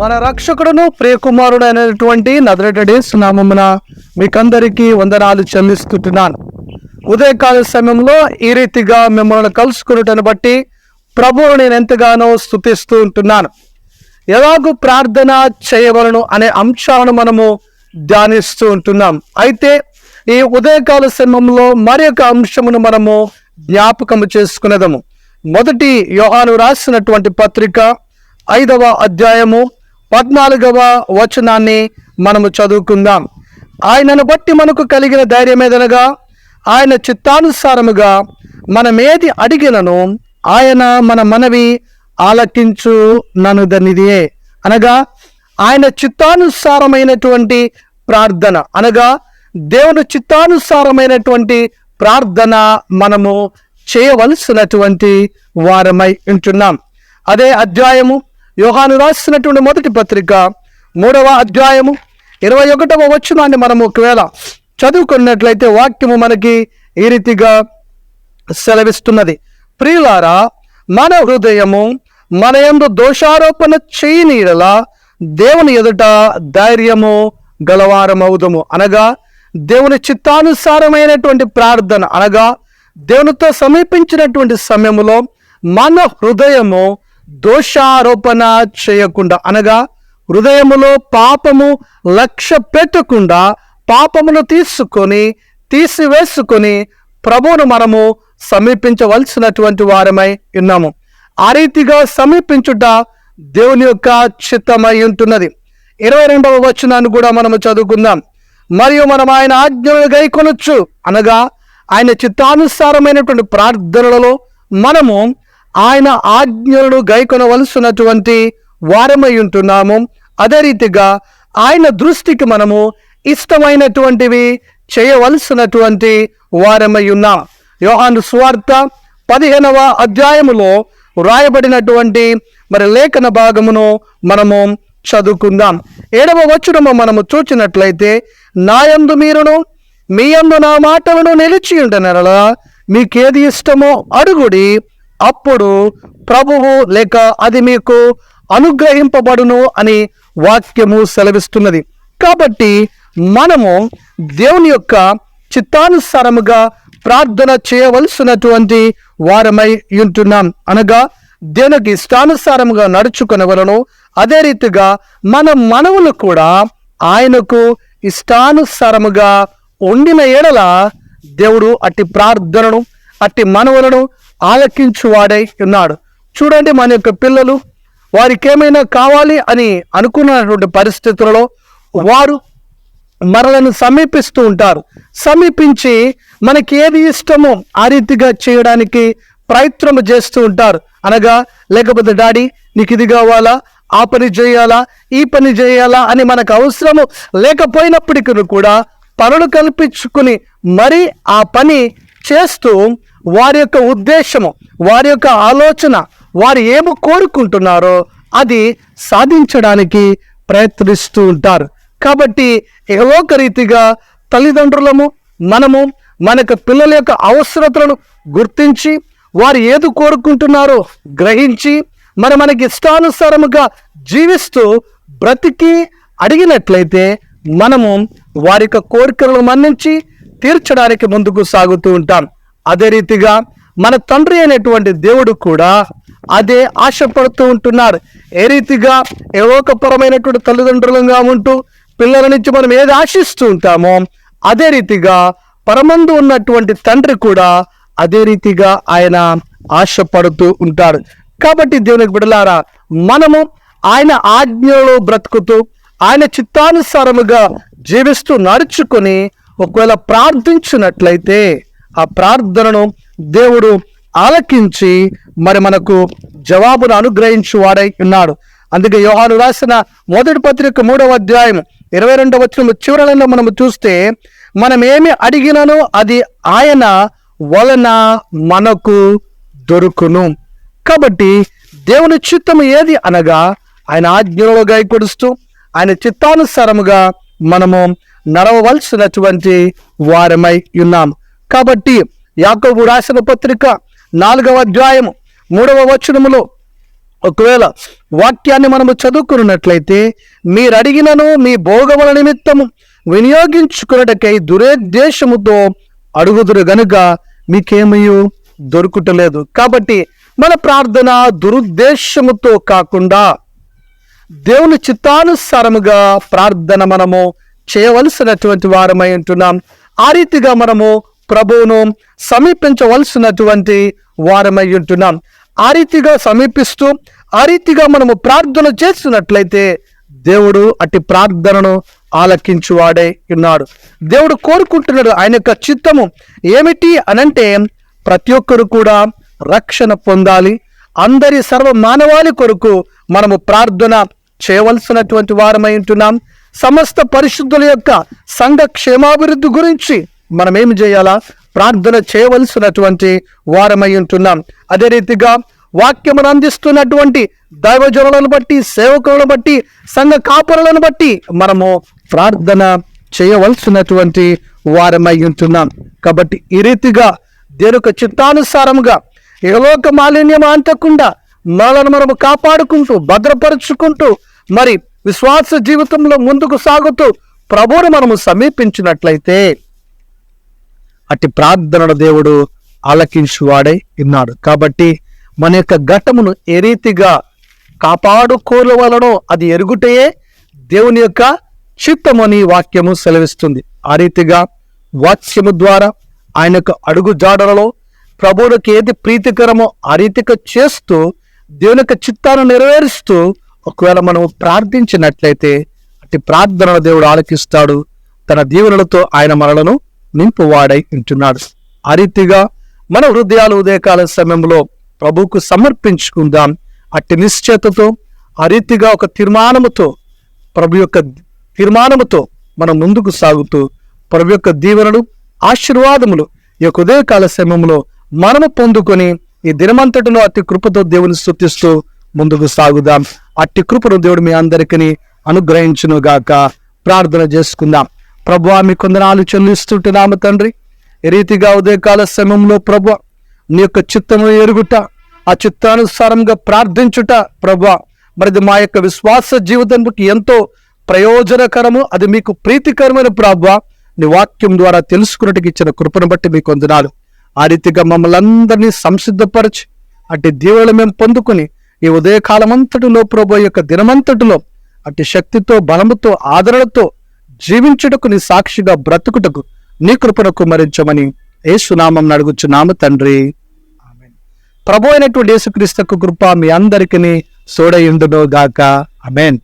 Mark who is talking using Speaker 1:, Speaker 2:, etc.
Speaker 1: మన రక్షకుడును ప్రియకుమారుడు అయినటువంటి నదరటడేస్ నామమున మీకందరికీ వందనాలు చెల్లిస్తుంటున్నాను ఉదయకాల సమయంలో ఈ రీతిగా మిమ్మల్ని కలుసుకున్నటను బట్టి ప్రభువు నేను ఎంతగానో స్థుతిస్తూ ఉంటున్నాను. ఎలాగూ ప్రార్థన చేయవలను అనే అంశాలను మనము ధ్యానిస్తూ ఉంటున్నాం. అయితే ఈ ఉదయకాల సమయంలో మరి ఒక అంశమును మనము జ్ఞాపకము చేసుకునేదము. మొదటి యోహాను రాసినటువంటి పత్రిక ఐదవ అధ్యాయము పద్నాలుగవ వచనాన్ని మనము చదువుకుందాం. ఆయనను బట్టి మనకు కలిగిన ధైర్యం ఏదనగా ఆయన చిత్తానుసారముగా మనమేది అడిగినను ఆయన మన మనవి ఆలకించు ననుదనిదియే అనగా ఆయన చిత్తానుసారమైనటువంటి ప్రార్థన. అనగా దేవుని చిత్తానుసారమైనటువంటి ప్రార్థన మనము చేయవలసినటువంటి వారమై ఉంటున్నాం. అదే అధ్యాయము యోహాను రాసినటువంటి మొదటి పత్రిక మూడవ అధ్యాయము ఇరవై ఒకటవ వచనాన్ని మనము ఒకవేళ చదువుకున్నట్లయితే వాక్యము మనకి ఈ రీతిగా సెలవిస్తున్నది. ప్రియులారా మన హృదయము మన యందు దోషారోపణ చేయనీడలా దేవుని ఎదుట ధైర్యము గలవారమవుదము. అనగా దేవుని చిత్తానుసారమైనటువంటి ప్రార్థన అనగా దేవునితో సమీపించినటువంటి సమయములో మన హృదయము దోషారోపణ చేయకుండా అనగా హృదయములో పాపము లక్ష్య పెట్టకుండా పాపమును తీసుకొని తీసివేసుకొని ప్రభువును మనము సమీపించవలసినటువంటి వారమై ఉన్నాము. ఆ రీతిగా సమీపించుట దేవుని యొక్క చిత్తమై ఉంటున్నది. ఇరవై రెండవ వచనాన్ని కూడా మనము చదువుకుందాం. మరియు మనం ఆయన ఆజ్ఞలు గైకొనొచ్చు అనగా ఆయన చిత్తానుసారమైనటువంటి ప్రార్థనలలో మనము ఆయన ఆజ్ఞలను గైకొనవలసినటువంటి వారమై ఉంటున్నాము అదే రీతిగా ఆయన దృష్టికి మనము ఇష్టమైనటువంటివి చేయవలసినటువంటి వారమై ఉన్నాం యోహాను స్వార్థ పదిహేనవ అధ్యాయములో వ్రాయబడినటువంటి మరి లేఖన భాగమును మనము చదువుకుందాం. ఏడవ వచనము మనము చూచినట్లయితే నాయందు మీరును మీ యందు నా మాటలను నిలిచి ఉండనరలా మీకేది ఇష్టమో అడుగుడి అప్పుడు ప్రభువు లేక అది మీకు అనుగ్రహింపబడును అని వాక్యము సెలవిస్తున్నది. కాబట్టి మనము దేవుని యొక్క చిత్తానుసారముగా ప్రార్థన చేయవలసినటువంటి వారమై ఉంటున్నాం. అనగా దేవునికి ఇష్టానుసారముగా నడుచుకునవలను అదే రీతిగా మన మనవులు కూడా ఆయనకు ఇష్టానుసారముగా ఉండిన ఎడల దేవుడు అట్టి ప్రార్థనను అట్టి మనవులను ఆలకించువాడై ఉన్నాడు. చూడండి మన యొక్క పిల్లలు వారికి ఏమైనా కావాలి అని అనుకున్నటువంటి పరిస్థితులలో వారు మనలను సమీపిస్తూ ఉంటారు. సమీపించి మనకి ఏది ఇష్టమో ఆ రీతిగా చేయడానికి ప్రయత్నం చేస్తూ ఉంటారు. అనగా లేకపోతే డాడీ నీకు ఇది కావాలా? ఆ పని చేయాలా? ఈ పని చేయాలా? అని మనకు అవసరము లేకపోయినప్పటికీ కూడా పనులు కల్పించుకుని మరి ఆ పని చేస్తూ వారి యొక్క ఉద్దేశము వారి యొక్క ఆలోచన వారు ఏమి కోరుకుంటున్నారో అది సాధించడానికి ప్రయత్నిస్తూ ఉంటారు. కాబట్టి ఏవోక రీతిగా తల్లిదండ్రులము మనము మన యొక్క పిల్లల యొక్క అవసరతలను గుర్తించి వారు ఏది కోరుకుంటున్నారో గ్రహించి మరి మనకి ఇష్టానుసారముగా జీవిస్తూ బ్రతికి అడిగినట్లయితే మనము వారి యొక్క కోరికలను మన్నించి తీర్చడానికి ముందుకు సాగుతూ ఉంటాం. అదే రీతిగా మన తండ్రి అయినటువంటి దేవుడు కూడా అదే ఆశపడుతూ ఉంటున్నారు ఏ రీతిగా ఏవోకపరమైనటువంటి తల్లిదండ్రులుగా ఉంటూ పిల్లల నుంచి మనం ఏది ఆశిస్తూ ఉంటామో అదే రీతిగా పరమందు ఉన్నటువంటి తండ్రి కూడా అదే రీతిగా ఆయన ఆశపడుతూ ఉంటాడు. కాబట్టి దేవునికి బిడలారా మనము ఆయన ఆజ్ఞలో బ్రతుకుతూ ఆయన చిత్తానుసారముగా జీవిస్తూ నడుచుకొని ఒకవేళ ప్రార్థించినట్లయితే ఆ ప్రార్థనను దేవుడు ఆలకించి మరి మనకు జవాబును అనుగ్రహించి వాడై ఉన్నాడు. అందుకే యోహాను రాసిన మొదటి పత్రిక మూడవ అధ్యాయం ఇరవై రెండవ వచ్చిన చివరలలో మనము చూస్తే మనం ఏమి అడిగినను అది ఆయన వలన మనకు దొరుకును. కాబట్టి దేవుని చిత్తము ఏది అనగా ఆయన ఆజ్ఞలో గాయపడుస్తూ ఆయన చిత్తానుసారముగా మనము నడవవలసినటువంటి వారమై ఉన్నాము కాబట్టి యాకోబు రాసిన పత్రిక నాలుగవ అధ్యాయము మూడవ వచనములో ఒకవేళ వాక్యాన్ని మనము చదువుకున్నట్లయితే మీరు అడిగినను మీ భోగముల నిమిత్తము వినియోగించుకున్నటకై దురేద్దేశముతో అడుగుదురు గనుక మీకేమీ దొరుకుటలేదు. కాబట్టి మన ప్రార్థన దురుద్దేశముతో కాకుండా దేవుని చిత్తానుసారముగా ప్రార్థన మనము చేయవలసినటువంటి వారమై ఉంటున్నాం. ఆ రీతిగా మనము ప్రభువును సమీపించవలసినటువంటి వారమై ఉంటున్నాం. ఆ రీతిగా సమీపిస్తూ ఆ రీతిగా మనము ప్రార్థన చేస్తున్నట్లయితే దేవుడు అట్టి ప్రార్థనను ఆలకించువాడే ఉన్నాడు. దేవుడు కోరుకుంటున్నాడు ఆయన యొక్క చిత్తము ఏమిటి అనంటే ప్రతి ఒక్కరు కూడా రక్షణ పొందాలి. అందరి సర్వ మానవాళి కొరకు మనము ప్రార్థన చేయవలసినటువంటి వారమై ఉంటున్నాం. సమస్త పరిశుద్ధుల యొక్క సంఘ క్షేమాభివృద్ధి గురించి మనం ఏమి చేయాలా? ప్రార్థన చేయవలసినటువంటి వారమై ఉంటున్నాం. అదే రీతిగా వాక్యమును అందిస్తున్నటువంటి దైవజనులను బట్టి సేవకులను బట్టి సంఘ కాపురలను బట్టి మనము ప్రార్థన చేయవలసినటువంటి వారమై ఉంటున్నాం. కాబట్టి ఈ రీతిగా దేని యొక్క చిత్తానుసారముగా ఏలోక మాలిన్యం అంటకుండా మనలను మనము కాపాడుకుంటూ భద్రపరుచుకుంటూ మరి విశ్వాస జీవితంలో ముందుకు సాగుతూ ప్రభువును మనము సమీపించినట్లయితే అట్టి ప్రార్థనల దేవుడు ఆలకించువాడై ఉన్నాడు. కాబట్టి మన యొక్క ఘటమును ఏ రీతిగా కాపాడుకోవలనో అది ఎరుగుటయే దేవుని యొక్క చిత్తమని వాక్యము సెలవిస్తుంది. ఆ రీతిగా వాక్యము ద్వారా ఆయన యొక్క అడుగు జాడలలో ప్రభువునికి ఏది ప్రీతికరమో ఆ రీతిగా చేస్తూ దేవుని యొక్క చిత్తాన్ని నెరవేరుస్తూ ఒకవేళ మనం ప్రార్థించినట్లయితే అట్టి ప్రార్థనల దేవుడు ఆలకిస్తాడు. తన దీవెనలతో ఆయన మనలను నింపువాడై ఉంటున్నాడు. ఆ రీతిగా మన హృదయాలు ఉదయకాల సమయంలో ప్రభువుకు సమర్పించుకుందాం. అట్టి నిశ్చేతతో ఆ రీతిగా ఒక తీర్మానముతో ప్రభు యొక్క తీర్మానముతో మనం ముందుకు సాగుతూ ప్రభు యొక్క దీవెనలు ఆశీర్వాదములు ఈ యొక్క ఉదయకాల సమయంలో మనము పొందుకొని ఈ దినమంతటిలో అతి కృపతో దేవుని స్థుతిస్తూ ముందుకు సాగుదాం. అట్టి కృపను దేవుడు మీ అందరికీ అనుగ్రహించును గాక ప్రార్థన చేసుకుందాం. ప్రభు మీ కొందనాలు చెల్లిస్తుంటున్నాము తండ్రి ఈ రీతిగా ఉదయకాల సమయంలో ప్రభు నీ యొక్క చిత్తము ఎరుగుట ఆ చిత్తానుసారంగా ప్రార్థించుట ప్రభు మరిది మా యొక్క విశ్వాస జీవితానికి ఎంతో ప్రయోజనకరము అది మీకు ప్రీతికరమైన ప్రభు నీ వాక్యం ద్వారా తెలుసుకున్నట్టుకు ఇచ్చిన కృపను బట్టి మీకు వందనాలు. ఆ రీతిగా మమ్మల్ని అందరినీ సంసిద్ధపరచి అట్టి దీవులు మేము పొందుకుని ఈ ఉదయకాలమంతటిలో ప్రభు యొక్క దినమంతటిలో అట్టి శక్తితో బలముతో ఆదరణతో జీవించుటకు నీ సాక్షిగా బ్రతుకుటకు నీ కృపను కుమరించమని ఏసునామం అడుగుచున్నాము తండ్రి. ప్రభు అయినటువంటి యేసుక్రీస్తు కృప మీ అందరికీ సోడయుండును గాక అమెన్